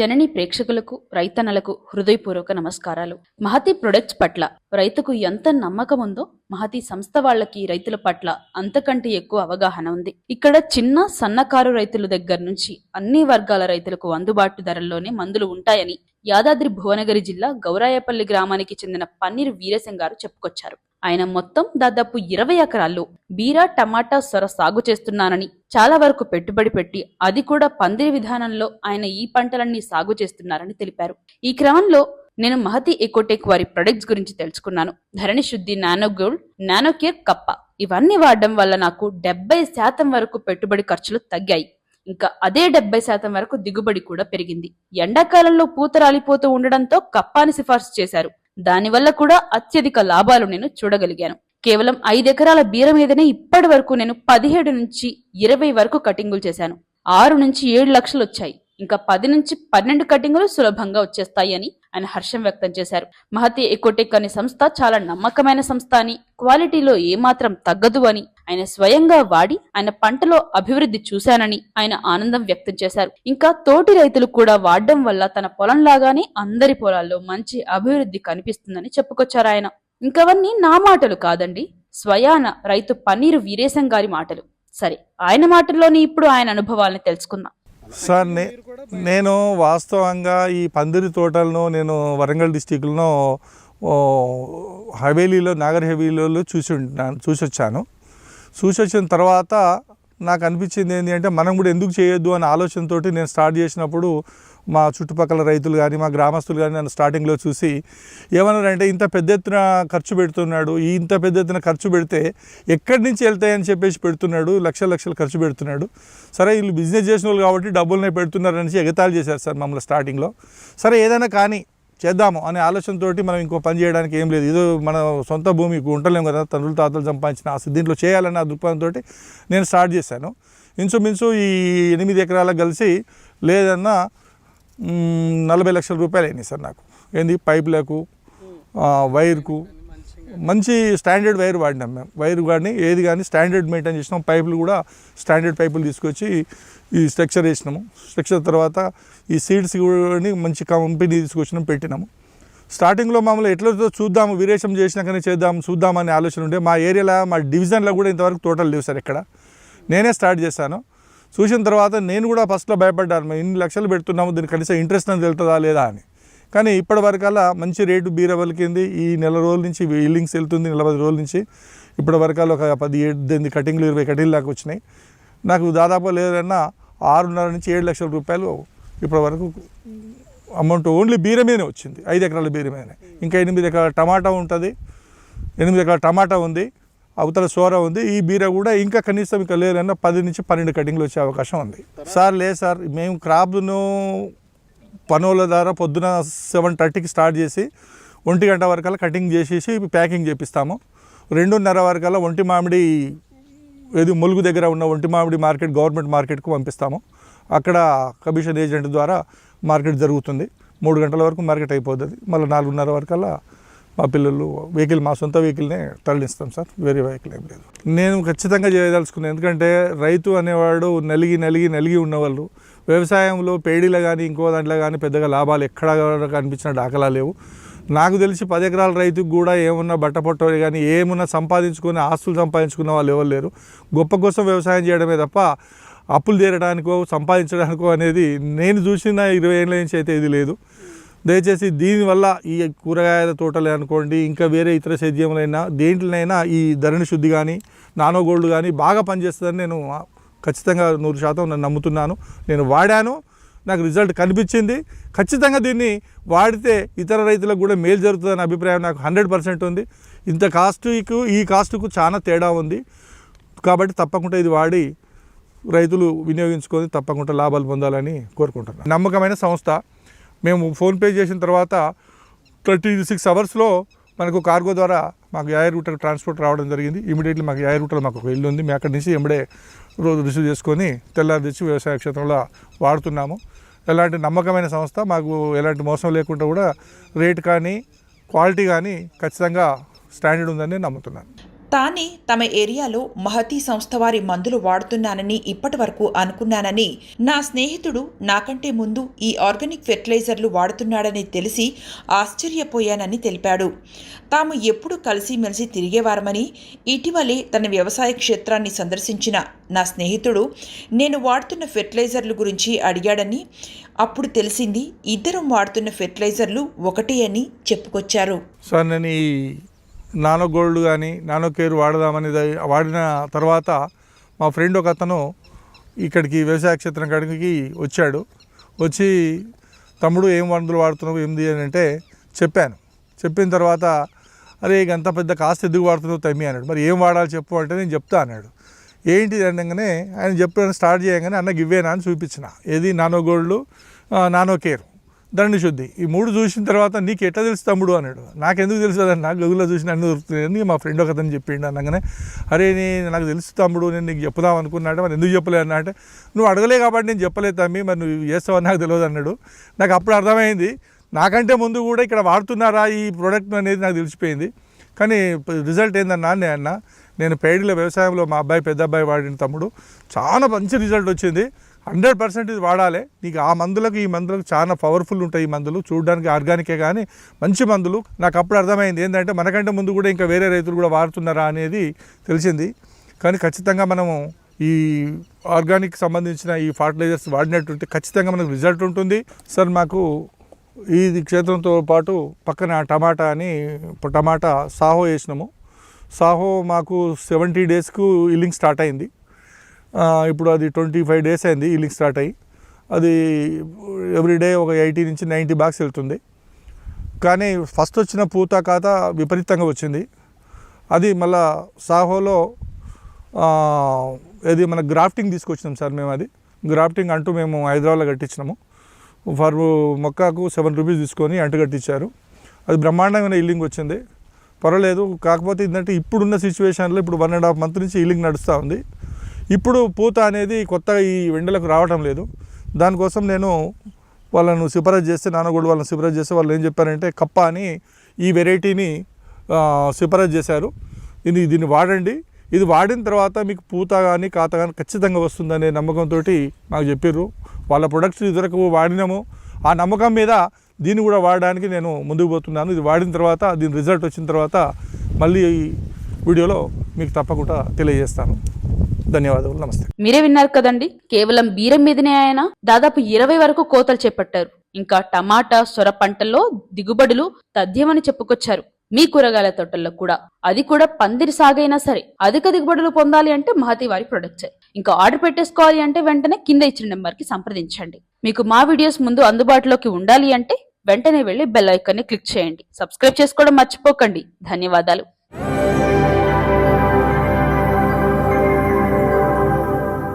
జనని ప్రేక్షకులకు రైతన్నలకు హృదయపూర్వక నమస్కారాలు. మహతి ప్రొడక్ట్స్ పట్ల రైతుకు ఎంత నమ్మకం ఉందో మహతి సంస్థ వాళ్ళకి రైతుల పట్ల అంతకంటే ఎక్కువ అవగాహన ఉంది. ఇక్కడ చిన్న సన్నకారు రైతుల దగ్గర నుంచి అన్ని వర్గాల రైతులకు అందుబాటు ధరల్లోనే మందులు ఉంటాయని యాదాద్రి భువనగిరి జిల్లా గౌరాయపల్లి గ్రామానికి చెందిన పన్నీర్ వీరసింగ్ గారు చెప్పుకొచ్చారు. ఆయన మొత్తం దాదాపు ఇరవై ఎకరాల్లో బీరా టమాటా సొర సాగు చేస్తున్నానని చాలా వరకు పెట్టుబడి పెట్టి అది కూడా పందిరి విధానంలో ఆయన ఈ పంటలన్నీ సాగు చేస్తున్నారని తెలిపారు. ఈ క్రమంలో నేను మహతి ఎకోటెక్ వారి ప్రొడక్ట్స్ గురించి తెలుసుకున్నాను. ధరణి శుద్ధి నానో గోల్డ్ నానో కేర్ కప్ప ఇవన్నీ వాడడం వల్ల నాకు డెబ్బై శాతం వరకు పెట్టుబడి ఖర్చులు తగ్గాయి. ఇంకా అదే డెబ్బై శాతం వరకు దిగుబడి కూడా పెరిగింది. ఎండాకాలంలో పూత రాలిపోతూ ఉండడంతో కప్పాని సిఫార్సు చేశారు. దానివల్ల కూడా అత్యధిక లాభాలు నేను చూడగలిగాను. కేవలం ఐదెకరాల బీర మీదనే ఇప్పటి వరకు నేను పదిహేడు నుంచి ఇరవై వరకు కటింగులు చేశాను. ఆరు నుంచి ఏడు లక్షలు వచ్చాయి. ఇంకా పది నుంచి పన్నెండు కటింగులు సులభంగా వచ్చేస్తాయి అని ఆయన హర్షం వ్యక్తం చేశారు. మహతి ఎకోటెక్ అనే సంస్థ చాలా నమ్మకమైన సంస్థ అని క్వాలిటీలో ఏమాత్రం తగ్గదు అని ఆయన స్వయంగా వాడి ఆయన పంటలో అభివృద్ధి చూశానని ఆయన ఆనందం వ్యక్తం చేశారు. ఇంకా తోటి రైతులు కూడా వాడడం వల్ల తన పొలం లాగానే అందరి పొలాల్లో మంచి అభివృద్ధి కనిపిస్తుందని చెప్పుకొచ్చారు ఆయన. ఇంకవన్నీ నా మాటలు కాదండి. స్వయాన రైతు పన్నీరు వీరేశం గారి మాటలు. సరే ఆయన మాటల్లోని ఇప్పుడు ఆయన అనుభవాలను తెలుసుకుందాం. సార్ నేను వాస్తవంగా ఈ పందిరి తోటలను నేను వరంగల్ డిస్టిక్లో హవేలీలో నాగర్ హవేలీలో చూసి చూసి వచ్చాను చూసి వచ్చిన తర్వాత నాకు అనిపించింది ఏంటి అంటే మనం కూడా ఎందుకు చేయొద్దు అనే ఆలోచనతో నేను స్టార్ట్ చేసినప్పుడు మా చుట్టుపక్కల రైతులు కానీ మా గ్రామస్తులు కానీ నన్ను స్టార్టింగ్లో చూసి ఏమన్నారంటే ఇంత పెద్ద ఎత్తున ఖర్చు పెడుతున్నాడు ఈ ఇంత పెద్ద ఎత్తున ఖర్చు పెడితే ఎక్కడి నుంచి వెళ్తాయని చెప్పేసి పెడుతున్నాడు లక్షల లక్షలు ఖర్చు పెడుతున్నాడు. సరే వీళ్ళు బిజినెస్ చేసిన వాళ్ళు కాబట్టి డబ్బులనే పెడుతున్నారని ఎగతాళి చేశారు సార్ మమ్మల్ని స్టార్టింగ్లో. సరే ఏదైనా కానీ చేద్దాము అనే ఆలోచనతో మనం ఇంకో పని చేయడానికి ఏం లేదు. ఇదో మన సొంత భూమికి ఉండలేము కదా తండ్రులు తాతలు సంపాదించిన ఆస్తి దీంట్లో చేయాలన్న ఆ దృక్పథంతో నేను స్టార్ట్ చేశాను. ఇంచుమించు ఈ ఎనిమిది ఎకరాలకు కలిసి లేదన్నా నలభై లక్షల రూపాయలు అయినాయి సార్ నాకు. ఏంది? పైపులకు వైర్కు మంచి స్టాండర్డ్ వైర్ వాడినాం మేము. వైర్ కానీ ఏది కానీ స్టాండర్డ్ మెయింటైన్ చేసినాం. పైపులు కూడా స్టాండర్డ్ పైపులు తీసుకొచ్చి ఈ స్ట్రక్చర్ వేసినాము. స్ట్రక్చర్ తర్వాత ఈ సీడ్స్ కూడా మంచి కంపెనీ తీసుకొచ్చినాం పెట్టినాము. స్టార్టింగ్లో మమ్మల్ని ఎట్లా చూద్దాము. విరేషం చేసినాకనే చేద్దాం చూద్దామనే ఆలోచన ఉండే. మా ఏరియాలో మా డివిజన్లో కూడా ఇంతవరకు టోటల్ లేవు సార్ ఇక్కడ నేనే స్టార్ట్ చేశాను. చూసిన తర్వాత నేను కూడా ఫస్ట్లో భయపడ్డాను. మేము ఇన్ని లక్షలు పెడుతున్నాము దీనికి కనీసం ఇంట్రెస్ట్ అని తెలుతుందా లేదా అని. కానీ ఇప్పటి వరకల్లా మంచి రేటు బీర పలికింది ఈ నెల రోజుల నుంచి ఇల్లింగ్స్ వెళ్తుంది నలభై రోజుల నుంచి. ఇప్పటి వరకల్లా ఒక పది ఎనిమిది కటింగ్లు ఇరవై కటింగ్లు దాకా వచ్చినాయి. నాకు దాదాపు లేదన్నా ఆరున్నర నుంచి ఏడు లక్షల రూపాయలు ఇప్పటి వరకు అమౌంట్ ఓన్లీ బీర మీదనే వచ్చింది. ఐదు ఎకరాల బీర మీదనే. ఇంకా ఎనిమిది ఎకరాల టమాటా ఉంటుంది. ఎనిమిది ఎకరాల టమాటా ఉంది. అవతల సోర ఉంది. ఈ బీర కూడా ఇంకా కనీసం ఇంకా లేదన్నా పది నుంచి పన్నెండు కటింగ్లు వచ్చే అవకాశం ఉంది. సార్ లేదు సార్ మేము క్రాప్ను పనుల ద్వారా పొద్దున సెవెన్ థర్టీకి స్టార్ట్ చేసి ఒంటి గంట వరకల్లా కటింగ్ చేసేసి ప్యాకింగ్ చేపిస్తాము. రెండున్నర వరకల్లా ఒంటి మామిడి ఏది ములుగు దగ్గర ఉన్న ఒంటి మామిడి మార్కెట్ గవర్నమెంట్ మార్కెట్కు పంపిస్తాము. అక్కడ కమిషన్ ఏజెంట్ ద్వారా మార్కెట్ జరుగుతుంది. మూడు గంటల వరకు మార్కెట్ అయిపోతుంది. మళ్ళీ నాలుగున్నర వరకల్లా మా పిల్లలు వెహికల్ మా సొంత వెహికల్నే తరలిస్తాం సార్. వేరే వెహికల్ ఏం లేదు. నేను ఖచ్చితంగా చేయదలుచుకున్నాను ఎందుకంటే రైతు అనేవాడు నలిగి నలిగి నలిగి ఉన్నవాళ్ళు వ్యవసాయంలో పేడీలో కానీ ఇంకో దాంట్లో కానీ పెద్దగా లాభాలు ఎక్కడ కనిపించిన దాఖలా లేవు. నాకు తెలిసి పది ఎకరాల రైతుకు కూడా ఏమున్నా బట్టపొట్టలే కానీ ఏమున్నా సంపాదించుకుని ఆస్తులు సంపాదించుకున్న వాళ్ళు ఎవరు లేరు. గొప్ప కోసం వ్యవసాయం చేయడమే తప్ప అప్పులు తీరడానికో సంపాదించడానికో అనేది నేను చూసిన ఇరవై ఏళ్ళ నుంచి అయితే ఇది లేదు. దయచేసి దీనివల్ల ఈ కూరగాయల తోటలే అనుకోండి ఇంకా వేరే ఇతర సేద్యములైనా దేంట్లోనైనా ఈ ధరణి శుద్ధి కానీ నానో గోల్డ్ కానీ బాగా పనిచేస్తుందని నేను ఖచ్చితంగా నూరు శాతం నేను నమ్ముతున్నాను. నేను వాడాను. నాకు రిజల్ట్ కనిపించింది. ఖచ్చితంగా దీన్ని వాడితే ఇతర రైతులకు కూడా మేలు జరుగుతుందనే అభిప్రాయం నాకు హండ్రెడ్ పర్సెంట్ ఉంది. ఇంత కాస్ట్కు ఈ కాస్ట్కు చాలా తేడా ఉంది. కాబట్టి తప్పకుండా ఇది వాడి రైతులు వినియోగించుకొని తప్పకుండా లాభాలు పొందాలని కోరుకుంటున్నాను. నమ్మకమైన సంస్థ. మేము ఫోన్పే చేసిన తర్వాత థర్టీ సిక్స్ అవర్స్లో మనకు కార్గో ద్వారా మాకు యాయ రూటర్ ట్రాన్స్పోర్ట్ రావడం జరిగింది. ఇమీడియట్లీ మాకు యాయ రూటర్ మాకు ఒక ఇల్లు ఉంది. మేము అక్కడి నుంచి ఎంబడే రోజు రిసీవ్ చేసుకొని తెల్లారి తెచ్చి వ్యవసాయ క్షేత్రంలో వాడుతున్నాము. ఎలాంటి నమ్మకమైన సంస్థ మాకు ఎలాంటి మోసం లేకుండా కూడా రేట్ కానీ క్వాలిటీ కానీ ఖచ్చితంగా స్టాండర్డ్ ఉందని నమ్ముతున్నాను. తానే తమ ఏరియాలో మహతీ సంస్థ వారి మందులు వాడుతున్నానని ఇప్పటి వరకు అనుకున్నానని నా స్నేహితుడు నాకంటే ముందు ఈ ఆర్గానిక్ ఫెర్టిలైజర్లు వాడుతున్నాడని తెలిసి ఆశ్చర్యపోయానని తెలిపాడు. తాము ఎప్పుడు కలిసిమెలిసి తిరిగేవారమని ఇటీవలే తన వ్యవసాయ క్షేత్రాన్ని సందర్శించిన నా స్నేహితుడు నేను వాడుతున్న ఫెర్టిలైజర్లు గురించి అడిగాడని అప్పుడు తెలిసింది ఇద్దరం వాడుతున్న ఫెర్టిలైజర్లు ఒకటే అని చెప్పుకొచ్చారు. సార్ నేను ఈ నానో గోల్డ్ కానీ నానో కేర్ వాడదామని వాడిన తర్వాత మా ఫ్రెండ్ ఒక అతను ఇక్కడికి వ్యవసాయ క్షేత్రం కాడికి వచ్చాడు. వచ్చి తమ్ముడు ఏం మందులు వాడుతున్నావు? ఏంది? అని అంటే చెప్పాను. చెప్పిన తర్వాత అరే ఇక అంత పెద్ద కాస్త ఎందుకు వాడుతున్నావు తమ్మి? అన్నాడు. మరి ఏం వాడాలి చెప్పు అంటే నేను చెప్తా అన్నాడు. ఏంటి? అనగానే ఆయన చెప్పడం స్టార్ట్ చేయగానే అన్నకి ఇవ్వేనా అని చూపించిన. ఏది? Nano gold nano care. దండి శుద్ధి. ఈ మూడు చూసిన తర్వాత నీకు ఎట్లా తెలుసు తమ్ముడు అన్నాడు. నాకెందుకు తెలుసు అన్న గూగుల్లో చూసిన అన్ని దొరుకుతుంది మా ఫ్రెండ్ ఒక అతను చెప్పిండు అనగానే అరే నీ నాకు తెలుసు తమ్ముడు నేను నీకు చెప్పుదాం అనుకున్నాడు. మరి ఎందుకు చెప్పలేదు అన్న అంటే నువ్వు అడగలే కాబట్టి నేను చెప్పలేదు తమ్మి మరి నువ్వు చేస్తావని నాకు తెలియదు అన్నాడు. నాకు అప్పుడు అర్థమైంది. నాకంటే ముందు కూడా ఇక్కడ వాడుతున్నారా ఈ ప్రోడక్ట్ అనేది నాకు తెలిసిపోయింది. కానీ రిజల్ట్ ఏందన్నా నేను అన్న నేను పేడిల వ్యవసాయంలో మా అబ్బాయి పెద్ద అబ్బాయి వాడిన తమ్ముడు చాలా మంచి రిజల్ట్ వచ్చింది. హండ్రెడ్ పర్సెంట్ ఇది వాడాలి. నీకు ఆ మందులకు ఈ మందులకు చాలా పవర్ఫుల్ ఉంటాయి ఈ మందులు. చూడడానికి ఆర్గానికే కానీ మంచి మందులు. నాకు అప్పుడు అర్థమైంది ఏంటంటే మనకంటే ముందు కూడా ఇంకా వేరే రైతులు కూడా వాడుతున్నారా అనేది తెలిసింది. కానీ ఖచ్చితంగా మనము ఈ ఆర్గానిక్ సంబంధించిన ఈ ఫర్టిలైజర్స్ వాడినట్టుంటే ఖచ్చితంగా మనకు రిజల్ట్ ఉంటుంది. సార్ మాకు ఈ క్షేత్రంతో పాటు పక్కన టమాటా అని టమాటా సాహో వేసినాము. సాహో మాకు సెవెంటీ డేస్కు ఇల్లింగ్ స్టార్ట్ అయింది. ఇప్పుడు అది ట్వంటీ ఫైవ్ డేస్ అయింది ఇల్లింగ్ స్టార్ట్ అయ్యి. అది ఎవ్రీడే ఒక ఎయిటీ నుంచి నైంటీ బాక్స్ వెళ్తుంది. కానీ ఫస్ట్ వచ్చిన పూత ఖాత విపరీతంగా వచ్చింది. అది మళ్ళా సాహోలో ఇది మన గ్రాఫ్టింగ్ తీసుకొచ్చినాం సార్ మేము అది. గ్రాఫ్టింగ్ అంటూ మేము హైదరాబాద్లో కట్టించినాము. ఫర్ మొక్కకు సెవెన్ రూపీస్ తీసుకొని అంటు కట్టించారు. అది బ్రహ్మాండమైన ఇల్లింగ్ వచ్చింది. పర్వాలేదు కాకపోతే ఏంటంటే ఇప్పుడున్న సిచ్యువేషన్లో ఇప్పుడు వన్ అండ్ హాఫ్ మంత్ నుంచి ఇల్లింగ్ నడుస్తూ ఉంది. ఇప్పుడు పూత అనేది కొత్తగా ఈ వెండలకు రావటం లేదు. దానికోసం నేను వాళ్ళను సిఫారసు చేస్తే నాన్నగోడు వాళ్ళని సిఫారసు చేస్తే వాళ్ళు ఏం చెప్పారంటే కప్ప అని ఈ వెరైటీని సిఫారసు చేశారు. ఇది దీన్ని వాడండి. ఇది వాడిన తర్వాత మీకు పూత కానీ కాత కానీ ఖచ్చితంగా వస్తుందనే నమ్మకంతో మాకు చెప్పారు వాళ్ళ ప్రొడక్ట్స్ ఇదివరకు వాడినాము. ఆ నమ్మకం మీద దీన్ని కూడా వాడడానికి నేను ముందుకు పోతున్నాను. ఇది వాడిన తర్వాత దీని రిజల్ట్ వచ్చిన తర్వాత మళ్ళీ వీడియోలో మీకు తప్పకుండా తెలియజేస్తాను. ధన్యవాదాలు నమస్తే. మీరే విన్నారు కదండి? కేవలం బీరం మీదనే ఆయన దాదాపు ఇరవై వరకు కోతలు చేపట్టారు. ఇంకా టమాటా సొర పంటల్లో దిగుబడులు తథ్యమని చెప్పుకొచ్చారు. మీ కూరగాయల తోటల్లో కూడా. అది కూడా పందిరి సాగైనా సరే అధిక దిగుబడులు పొందాలి అంటే మహతి వారి ప్రొడక్ట్స్. ఇంకా ఆర్డర్ పెట్టేసుకోవాలి అంటే వెంటనే కింద ఇచ్చిన నెంబర్కి సంప్రదించండి. మీకు మా వీడియోస్ ముందు అందుబాటులోకి ఉండాలి అంటే వెంటనే వెళ్ళి బెల్ ఐకాన్ని క్లిక్ చేయండి. సబ్స్క్రైబ్ చేసుకోవడం మర్చిపోకండి. ధన్యవాదాలు.